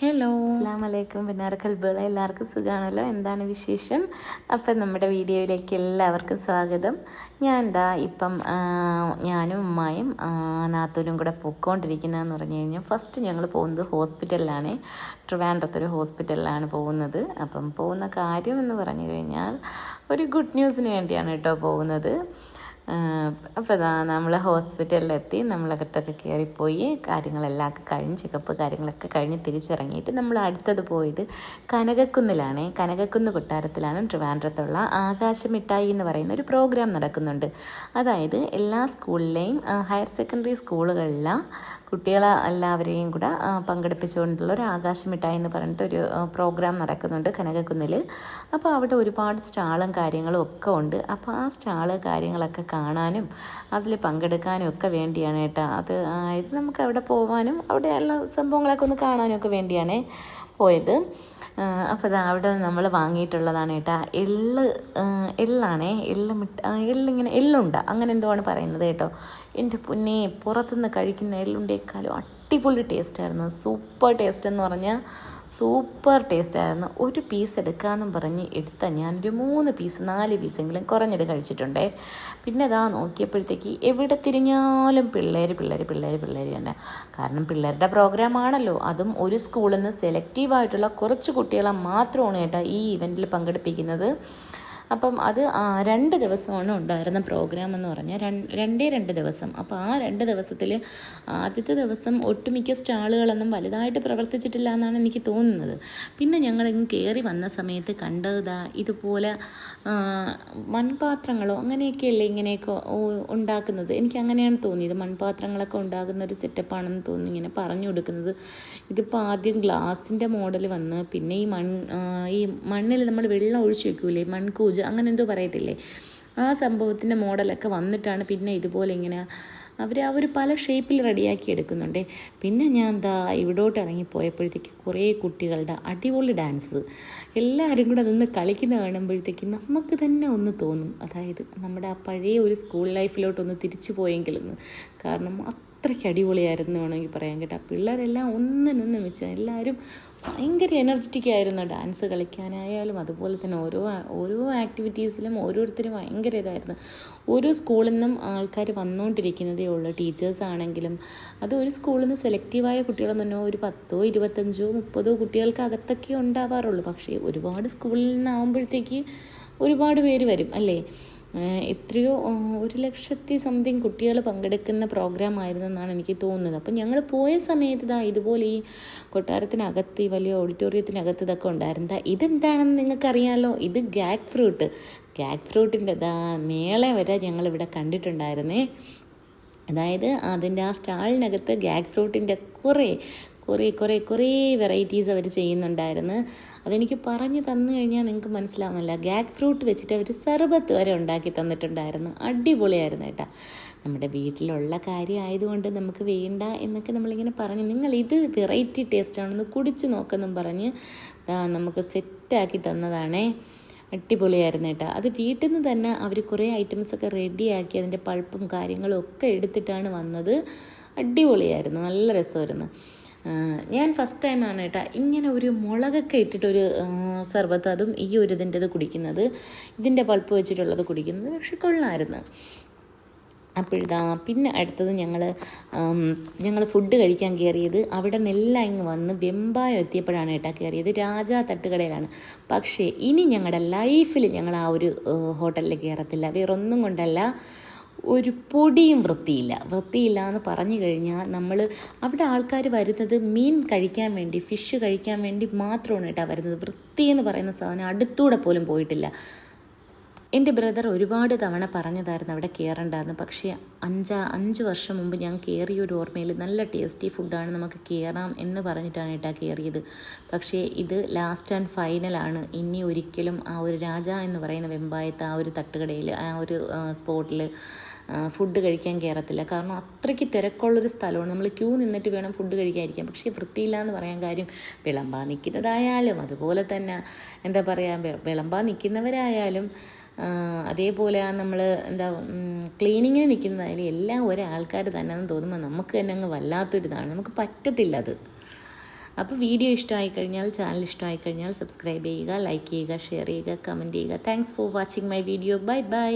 Hello അസ്സാം വലൈക്കും പിന്നാർക്കൽബുള്ള എല്ലാവർക്കും സുഖമാണല്ലോ എന്താണ് വിശേഷം? അപ്പം നമ്മുടെ വീഡിയോയിലേക്ക് എല്ലാവർക്കും സ്വാഗതം. ഞാൻ എന്താ ഇപ്പം ഞാനും ഉമ്മായും നാത്തൂരും കൂടെ പൊയ്ക്കൊണ്ടിരിക്കുന്നതെന്ന് പറഞ്ഞു കഴിഞ്ഞാൽ ഫസ്റ്റ് ഞങ്ങൾ പോകുന്നത് ഹോസ്പിറ്റലിലാണ്. ട്രിവാൻഡ്രത്തൊരു ഹോസ്പിറ്റലിലാണ് പോകുന്നത്. അപ്പം പോകുന്ന കാര്യം എന്ന് പറഞ്ഞു കഴിഞ്ഞാൽ ഒരു ഗുഡ് ന്യൂസിന് വേണ്ടിയാണ് കേട്ടോ പോകുന്നത്. അപ്പോൾ ഇതാ നമ്മൾ ഹോസ്പിറ്റലിലെത്തി നമ്മളകത്തൊക്കെ കയറിപ്പോയി കാര്യങ്ങളെല്ലാം കഴിഞ്ഞ് ചെക്കപ്പ് കാര്യങ്ങളൊക്കെ കഴിഞ്ഞ് തിരിച്ചിറങ്ങിയിട്ട് നമ്മൾ അടുത്തത് പോയത് കനകക്കുന്നിലാണ്. കനകക്കുന്ന് കൊട്ടാരത്തിലാണ് ട്രിവാൻഡ്രത്തുള്ള ആകാശമിഠായി എന്ന് പറയുന്ന ഒരു പ്രോഗ്രാം നടക്കുന്നുണ്ട്. അതായത് എല്ലാ സ്കൂളിലെയും ഹയർ സെക്കൻഡറി സ്കൂളുകളിലെ കുട്ടികളെ എല്ലാവരെയും കൂടെ പങ്കെടുപ്പിച്ചുകൊണ്ടുള്ള ഒരു ആകാശമിഠായി എന്ന് പറഞ്ഞിട്ട് ഒരു പ്രോഗ്രാം നടക്കുന്നുണ്ട് കനകക്കുന്നിൽ അപ്പോൾ അവിടെ ഒരുപാട് സ്റ്റാളും കാര്യങ്ങളും ഒക്കെ ഉണ്ട്. അപ്പോൾ ആ സ്റ്റാൾ കാര്യങ്ങളൊക്കെ കാണാനും അതിൽ പങ്കെടുക്കാനും ഒക്കെ വേണ്ടിയാണ് കേട്ടോ അത് ഇത് നമുക്ക് അവിടെ പോകാനും അവിടെ എല്ലാ സംഭവങ്ങളൊക്കെ ഒന്ന് കാണാനും ഒക്കെ വേണ്ടിയാണ് പോയത്. അപ്പോൾ അത് അവിടെ നമ്മൾ വാങ്ങിയിട്ടുള്ളതാണ് കേട്ടോ എള്ള് എള്ളാണേ എള്ള് മിട്ട എള്ളിങ്ങനെ എള്ളുണ്ട. അങ്ങനെ എന്തോ ആണ് പറയുന്നത് കേട്ടോ. എന്റെ പൊന്നെ പുറത്തുനിന്ന് കഴിക്കുന്ന എള്ളുണ്ടേക്കാളും അടിപൊളി ടേസ്റ്റായിരുന്നു സൂപ്പർ ടേസ്റ്റ് എന്ന് പറഞ്ഞാൽ സൂപ്പർ ടേസ്റ്റ് ആയിരുന്നു ഒരു പീസ് എടുക്കാമെന്നും പറഞ്ഞ് എടുത്ത ഞാനൊരു മൂന്ന് പീസ് നാല് പീസെങ്കിലും കുറഞ്ഞത് കഴിച്ചിട്ടുണ്ടേ. പിന്നെ അതാ നോക്കിയപ്പോഴത്തേക്ക് എവിടെ തിരിഞ്ഞാലും പിള്ളേർ പിള്ളേർ പിള്ളേർ പിള്ളേർ തന്നെ. കാരണം പിള്ളേരുടെ പ്രോഗ്രാം ആണല്ലോ. അതും ഒരു സ്കൂളിൽ നിന്ന് സെലക്റ്റീവായിട്ടുള്ള കുറച്ച് കുട്ടികളെ മാത്രമാണ് കേട്ടോ ഈ ഇവന്റിൽ പങ്കെടുപ്പിക്കുന്നത്. അപ്പം അത് രണ്ട് ദിവസമാണ് ഉണ്ടായിരുന്ന പ്രോഗ്രാം എന്ന് പറഞ്ഞാൽ രണ്ട് രണ്ടേ ദിവസം. അപ്പോൾ ആ രണ്ട് ദിവസത്തിൽ ആദ്യത്തെ ദിവസം ഒട്ടുമിക്ക സ്റ്റാളുകളൊന്നും വലുതായിട്ട് പ്രവർത്തിച്ചിട്ടില്ല എന്നാണ് എനിക്ക് തോന്നുന്നത്. പിന്നെ ഞങ്ങൾ ഇങ്ങ് കയറി വന്ന സമയത്ത് കണ്ടതാ ഇതുപോലെ മൺപാത്രങ്ങളോ അങ്ങനെയൊക്കെയല്ലേ ഇങ്ങനെയൊക്കെ ഉണ്ടാക്കുന്നത്. എനിക്ക് അങ്ങനെയാണ് തോന്നിയത്. മൺപാത്രങ്ങളൊക്കെ ഉണ്ടാകുന്ന ഒരു സെറ്റപ്പാണെന്ന് തോന്നി ഇങ്ങനെ പറഞ്ഞു കൊടുക്കുന്നത്. ഇതിപ്പോൾ ആദ്യം ഗ്ലാസിന്റെ മോഡൽ വന്ന് പിന്നെ ഈ മൺ ഈ മണ്ണിൽ നമ്മൾ വെള്ളം ഒഴിച്ചു വെക്കൂലേ? മൺകൂജ് അങ്ങനെ എന്തോ പറയത്തില്ലേ? ആ സംഭവത്തിന്റെ മോഡലൊക്കെ വന്നിട്ടാണ് പിന്നെ ഇതുപോലെ ഇങ്ങനെ അവർ ആ ഒരു പല ഷേപ്പിൽ റെഡിയാക്കി എടുക്കുന്നുണ്ട്. പിന്നെ ഞാൻ എന്താ ഇവിടോട്ട് ഇറങ്ങിപ്പോയപ്പോഴത്തേക്ക് കുറേ കുട്ടികളുടെ അടിപൊളി ഡാൻസ് എല്ലാവരും കൂടെ നിന്ന് കളിക്കുന്ന കാണുമ്പോഴത്തേക്ക് നമുക്ക് തന്നെ ഒന്ന് തോന്നും. അതായത് നമ്മുടെ ആ പഴയ ഒരു സ്കൂൾ ലൈഫിലോട്ടൊന്ന് തിരിച്ചു പോയെങ്കിലെന്ന്. കാരണം അത്രയ്ക്ക് അടിപൊളിയായിരുന്നു വേണമെങ്കിൽ പറയാൻ കേട്ടോ. പിള്ളേരെല്ലാം ഒന്നിനൊന്ന് വെച്ച് എല്ലാവരും ഭയങ്കര എനർജറ്റിക് ആയിരുന്നു. ഡാൻസ് കളിക്കാനായാലും അതുപോലെ തന്നെ ഓരോ ഓരോ ആക്ടിവിറ്റീസിലും ഓരോരുത്തരും ഭയങ്കര ഇതായിരുന്നു. ഓരോ സ്കൂളിൽ നിന്നും ആൾക്കാർ വന്നുകൊണ്ടിരിക്കുന്നതേ ഉള്ളൂ. ടീച്ചേഴ്സ് ആണെങ്കിലും അത് ഒരു സ്കൂളിൽ നിന്ന് സെലക്റ്റീവായ കുട്ടികളെന്ന് പറഞ്ഞാൽ ഒരു പത്തോ ഇരുപത്തഞ്ചോ മുപ്പതോ കുട്ടികൾക്ക് അകത്തൊക്കെ ഉണ്ടാവാറുള്ളൂ. പക്ഷേ ഒരുപാട് സ്കൂളിൽ നിന്നാകുമ്പോഴത്തേക്ക് ഒരുപാട് പേര് വരും അല്ലേ? എത്രയോ ഒരു ലക്ഷത്തി സംതിങ് കുട്ടികൾ പങ്കെടുക്കുന്ന പ്രോഗ്രാം ആയിരുന്നെന്നാണ് എനിക്ക് തോന്നുന്നത്. അപ്പം ഞങ്ങൾ പോയ സമയത്ത് ഇതാ ഇതുപോലെ ഈ കൊട്ടാരത്തിനകത്ത് ഈ വലിയ ഓഡിറ്റോറിയത്തിനകത്ത് ഇതൊക്കെ ഉണ്ടായിരുന്നു. ദാ ഇതെന്താണെന്ന് നിങ്ങൾക്കറിയാമല്ലോ ഇത് ഗാക്ക് ഫ്രൂട്ട് ഗാക്ക് ഫ്രൂട്ടിന്റെ ഇതാ മേളെ വരെ ഞങ്ങളിവിടെ കണ്ടിട്ടുണ്ടായിരുന്നേ. അതായത് അതിന്റെ ആ സ്റ്റാളിനകത്ത് ഗാക്ക് ഫ്രൂട്ടിന്റെ കുറേ കുറേ കുറേ കുറേ വെറൈറ്റീസ് അവർ ചെയ്യുന്നുണ്ടായിരുന്നു. അതെനിക്ക് പറഞ്ഞു തന്നു കഴിഞ്ഞാൽ നിങ്ങൾക്ക് മനസ്സിലാവുന്നില്ല. ഗാഗ് ഫ്രൂട്ട് വെച്ചിട്ട് അവർ സർബത്ത് വരെ ഉണ്ടാക്കി തന്നിട്ടുണ്ടായിരുന്നു. അടിപൊളിയായിരുന്നു കേട്ടോ. നമ്മുടെ വീട്ടിലുള്ള കാര്യമായതുകൊണ്ട് നമുക്ക് വേണ്ട എന്നൊക്കെ നമ്മളിങ്ങനെ പറഞ്ഞു. നിങ്ങൾ ഇത് വെറൈറ്റി ടേസ്റ്റാണെന്ന് കുടിച്ചു നോക്കെന്നും പറഞ്ഞ് നമുക്ക് സെറ്റാക്കി തന്നതാണേ. അടിപൊളിയായിരുന്നു കേട്ടോ. അത് വീട്ടിൽ നിന്ന് തന്നെ അവർ കുറേ ഐറ്റംസൊക്കെ റെഡിയാക്കി അതിന്റെ പൾപ്പും കാര്യങ്ങളും ഒക്കെ എടുത്തിട്ടാണ് വന്നത്. അടിപൊളിയായിരുന്നു. നല്ല രസമായിരുന്നു. ഞാൻ ഫസ്റ്റ് ടൈമാണ് കേട്ടോ. ഇങ്ങനെ ഒരു മുളകൊക്കെ ഇട്ടിട്ടൊരു സർബത്ത് അതും ഈ ഒരു ഇതിന്റെത് കുടിക്കുന്നത്. ഇതിന്റെ പൾപ്പ് വെച്ചിട്ടുള്ളത് കുടിക്കുന്നത്. പക്ഷെ കൊള്ളായിരുന്നു. അപ്പോഴിതാ പിന്നെ അടുത്തത് ഞങ്ങൾ ഞങ്ങൾ ഫുഡ് കഴിക്കാൻ കയറിയത് അവിടെ നിന്നെല്ലാം ഇങ്ങ് വന്ന് വെമ്പായം എത്തിയപ്പോഴാണ് കേട്ടോ കയറിയത് രാജാ തട്ടുകടയിലാണ്. പക്ഷേ ഇനി ഞങ്ങളുടെ ലൈഫിൽ ഞങ്ങൾ ആ ഒരു ഹോട്ടലിൽ കയറത്തില്ല വേറൊന്നും കൊണ്ടല്ല. ഒരു പൊടിയും വൃത്തിയില്ല. വൃത്തിയില്ല എന്ന് പറഞ്ഞു കഴിഞ്ഞാൽ നമ്മൾ അവിടെ ആൾക്കാർ വരുന്നത് മീൻ കഴിക്കാൻ വേണ്ടി ഫിഷ് കഴിക്കാൻ വേണ്ടി മാത്രമാണ് കേട്ടോ വരുന്നത്. വൃത്തി എന്ന് പറയുന്ന സാധനം അടുത്തൂടെ പോലും പോയിട്ടില്ല. എന്റെ ബ്രദർ ഒരുപാട് തവണ പറഞ്ഞതായിരുന്നു അവിടെ കയറേണ്ടായിരുന്നു പക്ഷേ അഞ്ചാ അഞ്ച് വർഷം മുമ്പ് ഞാൻ കയറിയ ഒരു ഓർമ്മയിൽ നല്ല ടേസ്റ്റി ഫുഡാണ് നമുക്ക് കയറാം എന്ന് പറഞ്ഞിട്ടാണ് ഏട്ടാ കയറിയത് പക്ഷേ ഇത് ലാസ്റ്റ് ആൻഡ് ഫൈനലാണ് ഇനി ഒരിക്കലും ആ ഒരു രാജ എന്ന് പറയുന്ന വെമ്പായത്ത് ആ ഒരു തട്ടുകടയിൽ ആ ഒരു സ്പോട്ടിൽ ഫുഡ് കഴിക്കാൻ കയറത്തില്ല കാരണം അത്രയ്ക്ക് തിരക്കുള്ളൊരു സ്ഥലമാണ്. നമ്മൾ ക്യൂ നിന്നിട്ട് വേണം ഫുഡ് കഴിക്കാതിരിക്കാൻ. പക്ഷേ വൃത്തിയില്ല എന്ന് പറയാൻ കാര്യം വിളമ്പാൻ നിൽക്കുന്നതായാലും അതുപോലെ തന്നെ എന്താ പറയുക വിളമ്പാൻ നിൽക്കുന്നവരായാലും അതേപോലെ നമ്മൾ എന്താ ക്ലീനിങ്ങിന് നിൽക്കുന്നതായാലും എല്ലാം ഒരാൾക്കാർ തന്നെ എന്ന് തോന്നുമ്പോൾ നമുക്ക് തന്നെ അങ്ങ് വല്ലാത്തൊരിതാണ്. നമുക്ക് പറ്റത്തില്ല അത്. അപ്പോൾ വീഡിയോ ഇഷ്ടമായി കഴിഞ്ഞാൽ ചാനൽ ഇഷ്ടമായി കഴിഞ്ഞാൽ സബ്സ്ക്രൈബ് ചെയ്യുക ലൈക്ക് ചെയ്യുക ഷെയർ ചെയ്യുക കമന്റ് ചെയ്യുക. Thanks for watching my video bye bye